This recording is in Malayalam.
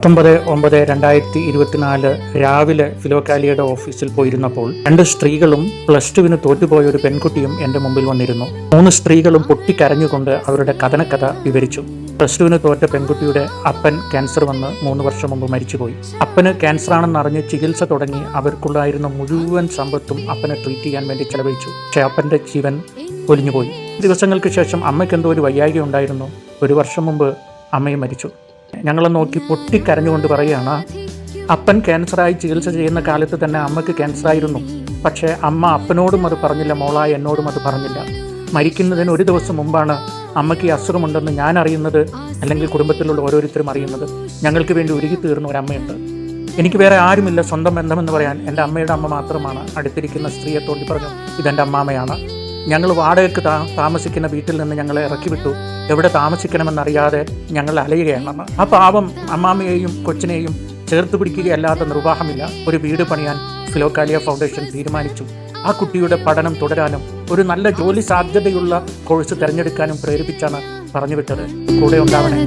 പത്തൊമ്പത് ഒമ്പത് രണ്ടായിരത്തി ഇരുപത്തിനാല് രാവിലെ ഫിലോക്കാലിയുടെ ഓഫീസിൽ പോയിരുന്നപ്പോൾ രണ്ട് സ്ത്രീകളും പ്ലസ് ടുവിന് തോറ്റുപോയ ഒരു പെൺകുട്ടിയും എന്റെ മുമ്പിൽ വന്നിരുന്നു. മൂന്ന് സ്ത്രീകളും പൊട്ടിക്കരഞ്ഞുകൊണ്ട് അവരുടെ കഥനക്കഥ വിവരിച്ചു. പ്ലസ് ടുവിന് തോറ്റ പെൺകുട്ടിയുടെ അപ്പൻ ക്യാൻസർ വന്ന് മൂന്ന് വർഷം മുമ്പ് മരിച്ചുപോയി. അപ്പന് ക്യാൻസർ ആണെന്ന് അറിഞ്ഞ് ചികിത്സ തുടങ്ങി അവർക്കുണ്ടായിരുന്ന മുഴുവൻ സമ്പത്തും അപ്പനെ ട്രീറ്റ് ചെയ്യാൻ വേണ്ടി ചെലവഴിച്ചു. പക്ഷേ അപ്പന്റെ ജീവൻ ഒലിഞ്ഞുപോയി. ദിവസങ്ങൾക്ക് ശേഷം അമ്മയ്ക്ക് എന്തോ ഒരു വയ്യായിക ഉണ്ടായിരുന്നു. ഒരു വർഷം മുമ്പ് അമ്മയും മരിച്ചു. ഞങ്ങളെ നോക്കി പൊട്ടിക്കരഞ്ഞുകൊണ്ട് പറയുകയാണ് അപ്പൻ ക്യാൻസറായി ചികിത്സ ചെയ്യുന്ന കാലത്ത് തന്നെ അമ്മയ്ക്ക് ക്യാൻസറായിരുന്നു. പക്ഷേ അമ്മ അപ്പനോടും അത് പറഞ്ഞില്ല മോളായ എന്നോടും അത് പറഞ്ഞില്ല. മരിക്കുന്നതിന് ഒരു ദിവസം മുമ്പാണ് അമ്മയ്ക്ക് ഈ അസുഖമുണ്ടെന്ന് ഞാൻ അറിയുന്നത് അല്ലെങ്കിൽ കുടുംബത്തിലുള്ള ഓരോരുത്തരും അറിയുന്നത്. ഞങ്ങൾക്ക് വേണ്ടി ഒരുക്കി തീർന്ന ഒരു അമ്മയുണ്ട്. എനിക്ക് വേറെ ആരുമില്ല സ്വന്തം ബന്ധമെന്ന് പറയാൻ എന്റെ അമ്മയുടെ അമ്മ മാത്രമാണ് അടുത്തിരിക്കുന്ന സ്ത്രീയെ തോണ്ടി പറഞ്ഞു ഇതെന്റെ അമ്മാമയാണ്. ഞങ്ങൾ വാടകയ്ക്ക് താ താമസിക്കുന്ന വീട്ടിൽ നിന്ന് ഞങ്ങളെ ഇറക്കി വിട്ടു എവിടെ താമസിക്കണമെന്നറിയാതെ ഞങ്ങൾ അലയുകയാണ് ആ പാവം അമ്മാമ്മയെയും കൊച്ചിനെയും ചേർത്ത് പിടിക്കുകയല്ലാത്ത നിർവാഹമില്ല. ഒരു വീട് പണിയാൻ ഫിലോക്കാലിയ ഫൗണ്ടേഷൻ തീരുമാനിച്ചു. ആ കുട്ടിയുടെ പഠനം തുടരാനും ഒരു നല്ല ജോലി സാധ്യതയുള്ള കോഴ്സ് തിരഞ്ഞെടുക്കാനും പ്രേരിപ്പിച്ചാണ് പറഞ്ഞു വിട്ടത് കൂടെ ഉണ്ടാവണേ.